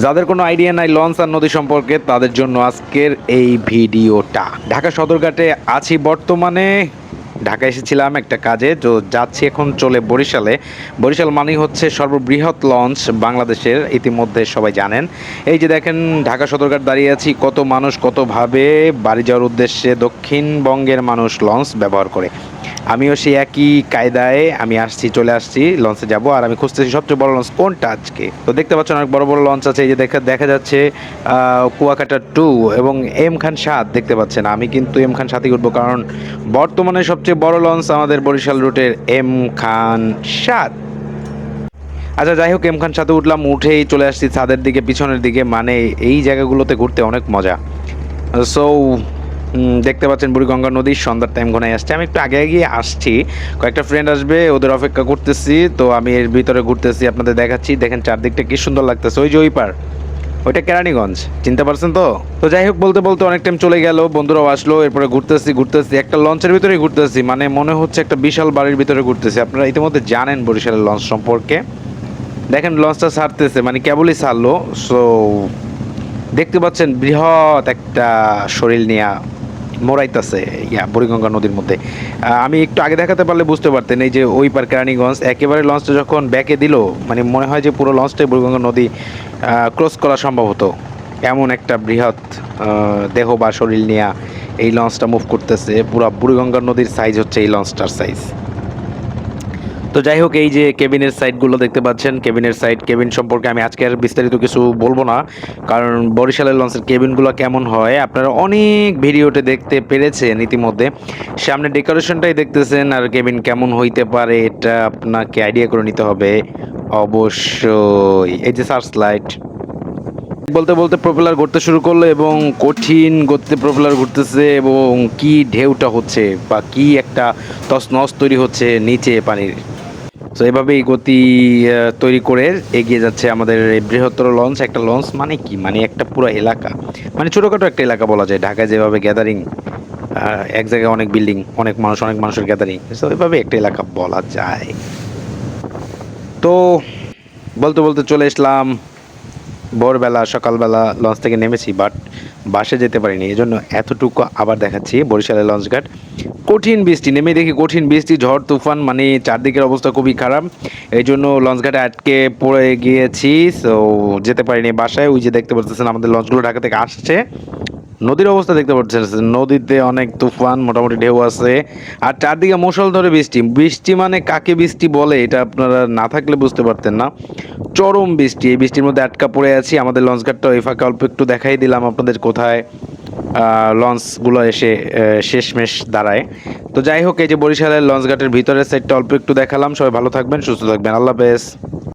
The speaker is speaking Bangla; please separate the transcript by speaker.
Speaker 1: যাদের কোনো আইডিয়া নাই লঞ্চ আর নদী সম্পর্কে, তাদের জন্য আজকের এই ভিডিওটা। ঢাকা সদরঘাটে আছি বর্তমানে। ঢাকা এসেছিলাম একটা কাজে, তো যাচ্ছি এখন চলে বরিশালে। বরিশাল মানেই হচ্ছে সর্ববৃহৎ লঞ্চ বাংলাদেশের, ইতিমধ্যে সবাই জানেন। এই যে দেখেন, ঢাকা সদরঘাট দাঁড়িয়ে আছি, কত মানুষ কতভাবে বাড়ি যাওয়ার উদ্দেশ্যে দক্ষিণবঙ্গের মানুষ লঞ্চ ব্যবহার করে। আমিও সেই একই কায়দায় আমি আসছি, চলে আসছি লঞ্চে যাব। আর আমি খুঁজতেছি সবচেয়ে বড় লঞ্চ কোনটা আজকে? তো দেখতে পাচ্ছেন অনেক বড় বড় লঞ্চ আছে, এই যে দেখা দেখা যাচ্ছে কুয়াকাটা টু এবং এম খান সাত দেখতে পাচ্ছেন। আমি কিন্তু এম খান সাতই উঠবো কারণ বর্তমানে সবচেয়ে বড় লঞ্চ আমাদের বরিশাল রুটের এম খান সাত। আচ্ছা যাই হোক এম খান সাথে উঠলাম, উঠেই চলে আসছি ছাদের দিকে, পিছনের দিকে মানে এই জায়গাগুলোতে ঘুরতে অনেক মজা। সো দেখতে পাচ্ছেন বুড়িগঙ্গা নদীর সন্ধ্যার টাইম ঘনায় আসছে। আমি একটু আগে গিয়ে আসছি। কয়েকটা ফ্রেন্ড আসবে, ওদের অপেক্ষা করতেছি। তো আমি এর ভিতরে ঘুরতেছি, আপনাদের দেখাচ্ছি। দেখেন চারদিকটা কি সুন্দর লাগতেছে। ওই যে ওই পার, ওইটা কেরানীগঞ্জ। চিনতে পারছেন তো? তো যাই হোক, বলতে বলতে অনেক টাইম চলে গেল, বন্ধুরাও আসলো, এরপরে ঘুরতেছি ঘুরতেছি। একটা লঞ্চের ভিতরেই ঘুরতেছি মানে মনে হচ্ছে একটা বিশাল বাড়ির ভিতরে ঘুরতেছি। আপনারা ইতিমধ্যে জানেন বরিশালের লঞ্চ সম্পর্কে। দেখেন লঞ্চটা ছাড়তেছে মানে কেবলই ছাড়লো। সো দেখতে পাচ্ছেন বৃহৎ একটা শরীর নিয়ে মোড়াইতেছে, ইয়া, বুড়িগঙ্গা নদীর মধ্যে। আমি একটু আগে দেখাতে পারলে বুঝতে পারতেন, এই যে ওই পার কেরানীগঞ্জ, একেবারে লঞ্চটা যখন ব্যাকে দিল মানে মনে হয় যে পুরো লঞ্চটাই বুড়িগঙ্গা নদী ক্রস করা সম্ভব হতো। এমন একটা বৃহৎ দেহ বা শরীর নিয়ে এই লঞ্চটা মুভ করতেছে, পুরো বুড়িগঙ্গা নদীর সাইজ হচ্ছে এই লঞ্চটার সাইজ তো যাই হোক, এই যে কেবিনের সাইডগুলো দেখতে পাচ্ছেন কেবিনের সাইড কেবিন সম্পর্কে আমি আজকে আর বিস্তারিত কিছু বলব না। কারণ বরিশালের লঞ্চের কেবিনগুলো কেমন হয়, আপনারা অনেক ভিডিওতে দেখতে পেরেছেন ইতিমধ্যে। সামনে ডেকোরেশনটাই দেখতেছেন, আর কেবিন কেমন হইতে পারে, এটা আপনাকে আইডিয়া করে নিতে হবে। অবশ্যই, এই যে সার্চ লাইট বলতে বলতে প্রপেলার ঘুরতে শুরু করল এবং কঠিন গতিতে প্রপেলার ঘুরতেছে এবং কি ঢেউটা হচ্ছে বা কি একটা তছনছ তৈরি হচ্ছে নিচে পানির তো এভাবে এই গতি তৈরি করে এগিয়ে যাচ্ছে আমাদের বৃহত্তর লঞ্চ একটা লঞ্চ মানে কি? মানে একটা পুরো এলাকা। মানে ছোটোখাটো একটা এলাকা বলা যায়। ঢাকায় যেভাবে গ্যাদারিং এক জায়গায় অনেক বিল্ডিং অনেক মানুষ, অনেক মানুষের গ্যাদারিং তো এভাবে একটা এলাকা বলা যায়। তো, বলতে বলতে চলে আসলাম ভোরবেলা, সকালবেলা লঞ্চ থেকে নেমেছি বাট বাসে যেতে পারিনি। এই জন্য এতটুকু আবার দেখাচ্ছি বরিশালের লঞ্চঘাট কঠিন বৃষ্টি নেমে দেখি কঠিন বৃষ্টি, ঝড়, তুফান মানে চারদিকের অবস্থা খুবই খারাপ। এই জন্য লঞ্চঘাটে আটকে পড়ে গিয়েছি সো যেতে পারিনি বাসায়। ওই যে দেখতে পাচ্ছেন আমাদের লঞ্চগুলো ঢাকা থেকে আসছে। নদীর অবস্থা দেখতে পাচ্ছেন, নদীতে অনেক তুফান, মোটামুটি ঢেউ আছে। আর চারদিকে মুষল ধরে বৃষ্টি। বৃষ্টি মানে কাকে বৃষ্টি বলে এটা আপনারা না থাকলে বুঝতে পারতেন না। চরম বৃষ্টি। এই বৃষ্টির মধ্যে আটকা পড়ে আছি। আমাদের লঞ্চঘাটটা ওই ফাঁকা অল্প একটু দেখাই দিলাম আপনাদের কোথায় লঞ্চগুলো এসে শেষমেশ দাঁড়ায়। তো যাই হোক, এই যে বরিশালের লঞ্চঘাটের ভিতরের সাইডটা অল্প একটু দেখালাম। সবাই ভালো থাকবেন, সুস্থ থাকবেন। আল্লাহ হাফেজ।